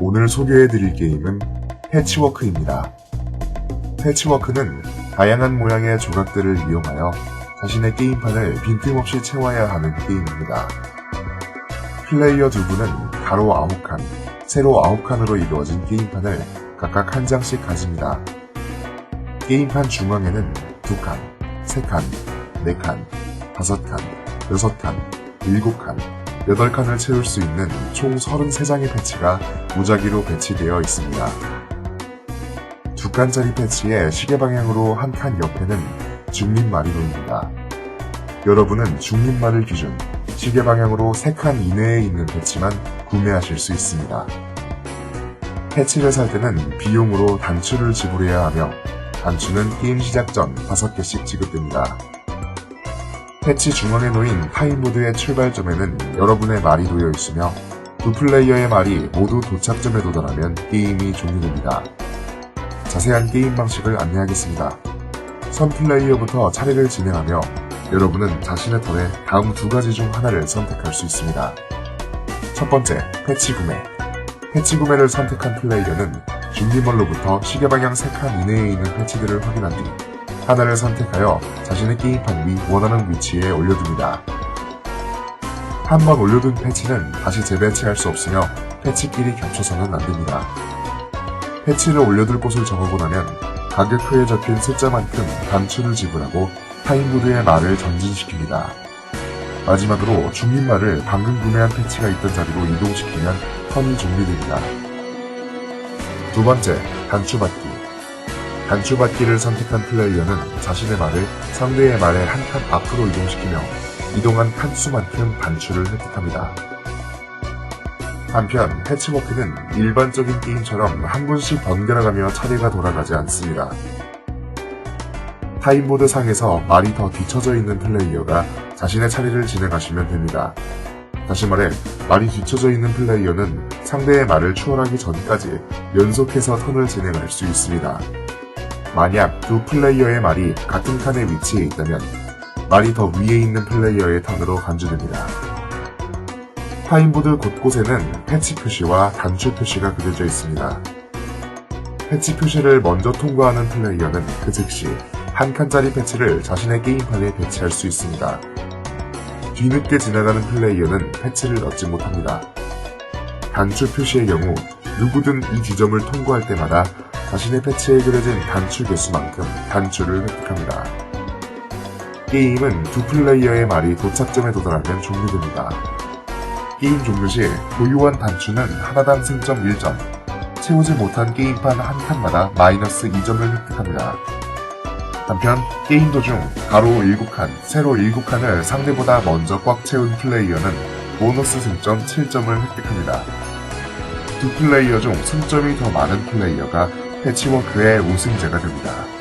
오늘 소개해드릴 게임은 패치워크입니다. 패치워크는 다양한 모양의 조각들을 이용하여 자신의 게임판을 빈틈없이 채워야 하는 게임입니다. 플레이어 두 분은 가로 9칸, 세로 9칸으로 이루어진 게임판을 각각 한 장씩 가집니다. 게임판 중앙에는 2칸, 3칸, 4칸, 5칸, 6칸, 7칸, 8칸을 채울 수 있는 총 33장의 패치가 무작위로 배치되어 있습니다. 두 칸짜리 패치의 시계 방향으로 한 칸 옆에는 중립말이 놓입니다. 여러분은 중립말을 기준 시계 방향으로 3칸 이내에 있는 패치만 구매하실 수 있습니다. 패치를 살 때는 비용으로 단추를 지불해야 하며 단추는 게임 시작 전 5개씩 지급됩니다. 패치 중앙에 놓인 타임보드의 출발점에는 여러분의 말이 놓여 있으며 두 플레이어의 말이 모두 도착점에 도달하면 게임이 종료됩니다. 자세한 게임 방식을 안내하겠습니다. 선 플레이어부터 차례를 진행하며 여러분은 자신의 턴에 다음 두 가지 중 하나를 선택할 수 있습니다. 첫 번째, 패치 구매. 패치 구매를 선택한 플레이어는 준비멀로부터 시계 방향 3칸 이내에 있는 패치들을 확인한 뒤 하나를 선택하여 자신의 게임판 위 원하는 위치에 올려둡니다. 한번 올려둔 패치는 다시 재배치할 수 없으며 패치끼리 겹쳐서는 안됩니다. 패치를 올려둘 곳을 정하고 나면 가격표에 적힌 숫자만큼 단추를 지불하고 타임보드의 말을 전진시킵니다. 마지막으로 중립말을 방금 구매한 패치가 있던 자리로 이동시키면 턴이 종료됩니다. 두 번째, 단추 받기. 단추받기를 선택한 플레이어는 자신의 말을 상대의 말의 한 칸 앞으로 이동시키며 이동한 칸수만큼 단추를 획득합니다. 한편 패치워크는 일반적인 게임처럼 한 분씩 번갈아가며 차례가 돌아가지 않습니다. 타임보드 상에서 말이 더 뒤쳐져 있는 플레이어가 자신의 차례를 진행하시면 됩니다. 다시 말해 말이 뒤쳐져 있는 플레이어는 상대의 말을 추월하기 전까지 연속해서 턴을 진행할 수 있습니다. 만약 두 플레이어의 말이 같은 칸에 위치해 있다면 말이 더 위에 있는 플레이어의 턴으로 간주됩니다. 타임보드 곳곳에는 패치 표시와 단추 표시가 그려져 있습니다. 패치 표시를 먼저 통과하는 플레이어는 그 즉시 한 칸짜리 패치를 자신의 게임판에 배치할 수 있습니다. 뒤늦게 지나가는 플레이어는 패치를 얻지 못합니다. 단추 표시의 경우 누구든 이 지점을 통과할 때마다 자신의 패치에 그려진 단추 개수만큼 단추를 획득합니다. 게임은 두 플레이어의 말이 도착점에 도달하면 종료됩니다. 게임 종료 시 보유한 단추는 하나당 승점 1점, 채우지 못한 게임판 한 칸마다 마이너스 2점을 획득합니다. 한편 게임 도중 가로 7칸, 세로 7칸을 상대보다 먼저 꽉 채운 플레이어는 보너스 승점 7점을 획득합니다. 두 플레이어 중 승점이 더 많은 플레이어가 패치워크의 우승자가 됩니다.